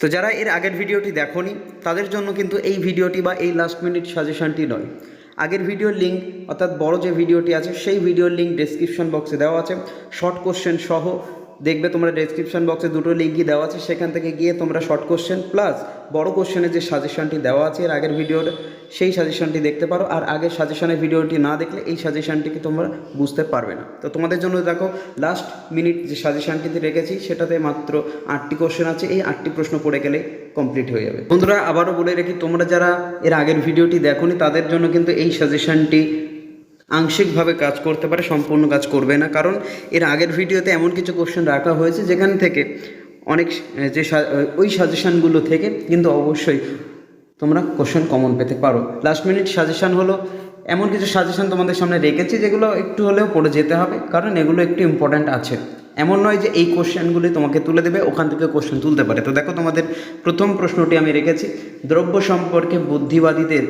তো যারা এর আগের ভিডিওটি দেখনি, তাদের জন্য কিন্তু এই ভিডিওটি বা এই লাস্ট মিনিট সাজেশনটি নয়। আগের ভিডিওর লিঙ্ক অর্থাৎ বড় যে ভিডিওটি আছে, সেই ভিডিওর লিঙ্ক ডেসক্রিপশন বক্সে দেওয়া আছে। শর্ট কোশ্চেন সহ দেখবে তোমরা ডেসক্রিপশন বক্সে দুটো লিঙ্কই দেওয়া আছে, সেখান থেকে গিয়ে তোমরা শর্ট কোশ্চেন প্লাস বড় কোশ্চেনের যে সাজেশনটি দেওয়া আছে এর আগের ভিডিওর সেই সাজেশনটি দেখতে পারো। আর আগের সাজেশনের ভিডিওটি না দেখলে এই সাজেশনটিকে তোমরা বুঝতে পারবে না। তো তোমাদের জন্য দেখো লাস্ট মিনিট যে সাজেশনটিতে রেখেছি, সেটাতে মাত্র আটটি কোশ্চেন আছে, এই আটটি প্রশ্ন পড়ে গেলে কমপ্লিট হয়ে যাবে। বন্ধুরা, আবারও বলে রাখি, তোমরা যারা এর আগের ভিডিওটি দেখোনি, তাদের জন্য কিন্তু এই সাজেশনটি আংশিকভাবে কাজ করতে পারে, সম্পূর্ণ কাজ করবে না। কারণ এর আগের ভিডিওতে এমন কিছু কোশ্চেন রাখা হয়েছে, যেখান থেকে অনেক যে ওই সাজেশানগুলো থেকে কিন্তু অবশ্যই তোমরা কোশ্চেন কমন পেতে পারো। লাস্ট মিনিট সাজেশান হলো, এমন কিছু সাজেশান তোমাদের সামনে রেখেছি, যেগুলো একটু হলেও পড়ে যেতে হবে, কারণ এগুলো একটু ইম্পর্ট্যান্ট আছে। এমন নয় যে এই কোশ্চেনগুলি তোমাকে তুলে দেবে, ওখান থেকে কোশ্চেন তুলতে পারে। তো দেখো তোমাদের প্রথম প্রশ্নটি আমি রেখেছি, দ্রব্য সম্পর্কে বুদ্ধিবাদীদের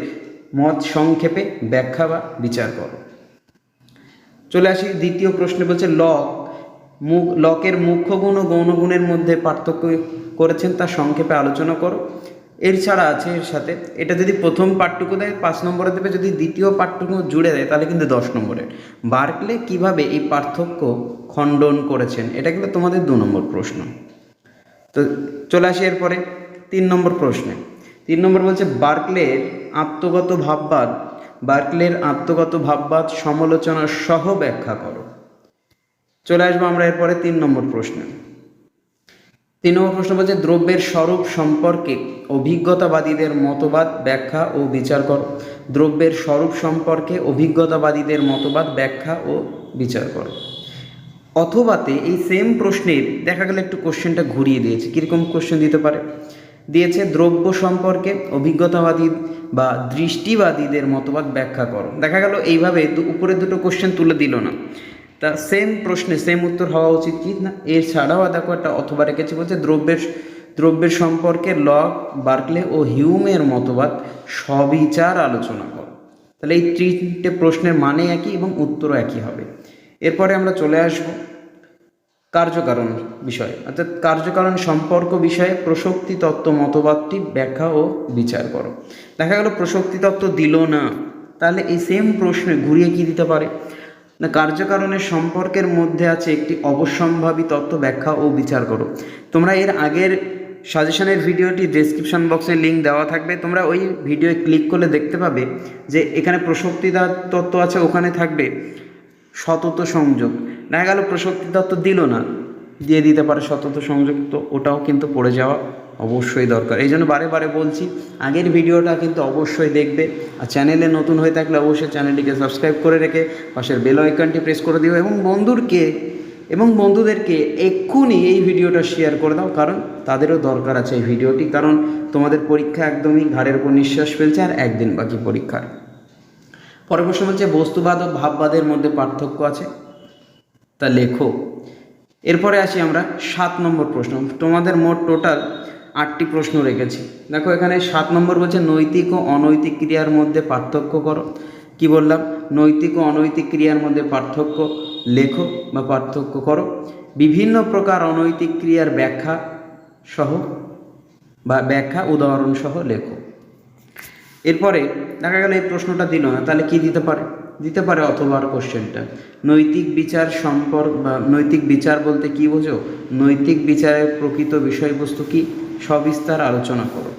মত সংক্ষেপে ব্যাখ্যা বা বিচার করো। চলে আসি, দ্বিতীয় প্রশ্নে বলছে, লক মুখ লকের মুখ্য গুণ ও গৌণ গুণের মধ্যে পার্থক্য করেছেন, তা সংক্ষেপে আলোচনা করো। এর ছাড়া আছে এর সাথে, এটা যদি প্রথম পাঠটুকু দেয়, পাঁচ নম্বরে দেবে, যদি দ্বিতীয় পাঠটুকু জুড়ে দেয়, তাহলে কিন্তু দশ নম্বরের। বার্কলে কীভাবে এই পার্থক্য খণ্ডন করেছেন, এটা কিন্তু তোমাদের দু নম্বর প্রশ্ন। তো চলে আসি এরপরে, তিন নম্বর প্রশ্নে। তিন নম্বর বলছে, বার্কলের আত্মগত ভাববাদ বার্কলের আত্মগত ভাববাদ সমালোচনা সহ ব্যাখ্যা করো। চলে আসব আমরা এরপরে তিন নম্বর প্রশ্নে। তিন নম্বর প্রশ্ন বলছে, দ্রব্যের স্বরূপ সম্পর্কে অভিজ্ঞতাবাদীদের মতবাদ, ব্যাখ্যা ও বিচার করো। দ্রব্যের স্বরূপ সম্পর্কে অভিজ্ঞতাবাদীদের মতবাদ, ব্যাখ্যা ও বিচার করো। অথবাতে এই সেম প্রশ্নের দেখা গেল একটু কোশ্চেনটা ঘুরিয়ে দিয়েছে। কীরকম কোশ্চেন দিতে পারে? দিয়েছে দ্রব্য সম্পর্কে অভিজ্ঞতাবাদী বা দৃষ্টিবাদীদের মতবাদ ব্যাখ্যা করো। দেখা গেল এইভাবে উপরে দুটো কোশ্চেন তুলে দিল না। তা সেম প্রশ্নে সেম উত্তর হওয়া উচিত কি? না এর ছাড়াও দেখো একটা অথবা রেখেছি বলছে দ্রব্যের দ্রব্যের সম্পর্কে লক বার্কলে ও হিউমের মতবাদ সবিচার আলোচনা করো। তাহলে এই তিনটে প্রশ্নের মানে একই এবং উত্তরও একই হবে। এরপরে আমরা চলে আসব। কার্যকারণ বিষয়, অর্থাৎ কার্যকারণ সম্পর্ক বিষয়ে প্রসক্তি তত্ত্ব মতবাদটি ব্যাখ্যা ও বিচার করো। দেখা গেল প্রসক্তি তত্ত্ব দিল না, তাহলে এই সেম প্রশ্নে ঘুরিয়ে কি দিতে পারে? না, কার্যকারণের সম্পর্কের মধ্যে আছে একটি অবশ্যম্ভাবী তত্ত্ব ব্যাখ্যা ও বিচার করো। তোমরা এর আগের সাজেশনের ভিডিওটি ডেসক্রিপশন বক্সে লিঙ্ক দেওয়া থাকবে, তোমরা ওই ভিডিও ক্লিক করলে দেখতে পাবে যে এখানে প্রসক্তিদার তত্ত্ব আছে, ওখানে থাকবে সতত সংযোগ। দেখা গেল প্রশক্তি তত্ত্ব দিল না। দিয়ে দিতে পারে সতত সংযুক্ত, ওটাও কিন্তু পড়ে যাওয়া অবশ্যই দরকার। এই জন্য বারে বারে বলছি, আগের ভিডিওটা কিন্তু অবশ্যই দেখবে। আর চ্যানেলে নতুন হয়ে থাকলে অবশ্যই চ্যানেলটিকে সাবস্ক্রাইব করে রেখে পাশের বেল আইকনটি প্রেস করে দিও এবং বন্ধুরকে এবং বন্ধুদেরকে এক্ষুনি এই ভিডিওটা শেয়ার করে দাও, কারণ তাদেরও দরকার আছে এই ভিডিওটি, কারণ তোমাদের পরীক্ষা একদমই ঘাড়ের উপর নিঃশ্বাস ফেলছে আর একদিন বাকি পরীক্ষার। পরের প্রশ্ন বলছে বস্তুবাদ ও ভাববাদের মধ্যে পার্থক্য আছে। তা লেখো। এরপরে আসি আমরা সাত নম্বর প্রশ্ন। তোমাদের মোট টোটাল আটটি প্রশ্ন রেখেছি। দেখো এখানে সাত নম্বর বলছে, নৈতিক ও অনৈতিক ক্রিয়ার মধ্যে পার্থক্য করো। কি বললাম? নৈতিক ও অনৈতিক ক্রিয়ার মধ্যে পার্থক্য লেখো বা পার্থক্য করো। বিভিন্ন প্রকার অনৈতিক ক্রিয়ার ব্যাখ্যা সহ বা ব্যাখ্যা উদাহরণ সহ লেখো। এরপরে দেখা গেল এই প্রশ্নটা দিল না, তাহলে কি দিতে পারে? দিতে পারে অথবার কোশ্চেনটা। নৈতিক বিচার সম্পর্ক বা নৈতিক বিচার বলতে কি বোঝো? নৈতিক বিচারের প্রকৃত বিষয়বস্তু কি? সবিস্তার আলোচনা করো।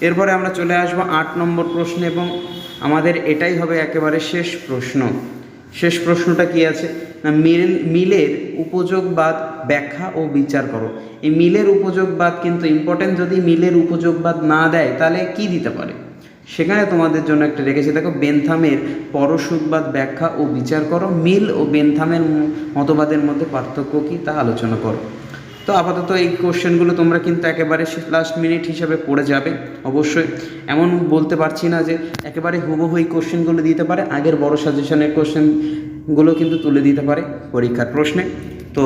এরপরে আমরা চলে আসব আট নম্বর প্রশ্ন এবং আমাদের এটাই হবে একেবারে শেষ প্রশ্ন। শেষ প্রশ্নটা কি আছে? না, মিল, মিলের উপযোগবাদ ব্যাখ্যা ও বিচার করো। এই মিলের উপযোগবাদ কিন্তু ইম্পর্টেন্ট যদি মিলের উপযোগবাদ না দেয়, তাহলে কি দিতে পারে? সেখানে তোমাদের জন্য একটা রেখেছি। দেখো, বেনথামের পরশুকবাদ ব্যাখ্যা ও বিচার করো। মিল ও বেনথামের মতবাদের মধ্যে পার্থক্য কী তা আলোচনা করো। তো আপাতত এই কোশ্চেনগুলো তোমরা কিন্তু একেবারে লাস্ট মিনিট হিসাবে পড়ে যাবে। অবশ্যই, এমন বলতে পারছি না যে একেবারে হুবহু এই কোশ্চেনগুলো দিতে পারে। আগের বড় সাজেশনের কোশ্চেনগুলো কিন্তু তুলে দিতে পারে পরীক্ষার প্রশ্নে। তো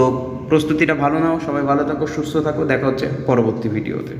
প্রস্তুতিটা ভালো নাও, সবাই ভালো থাকো, সুস্থ থাকো। দেখা হচ্ছে পরবর্তী ভিডিওতে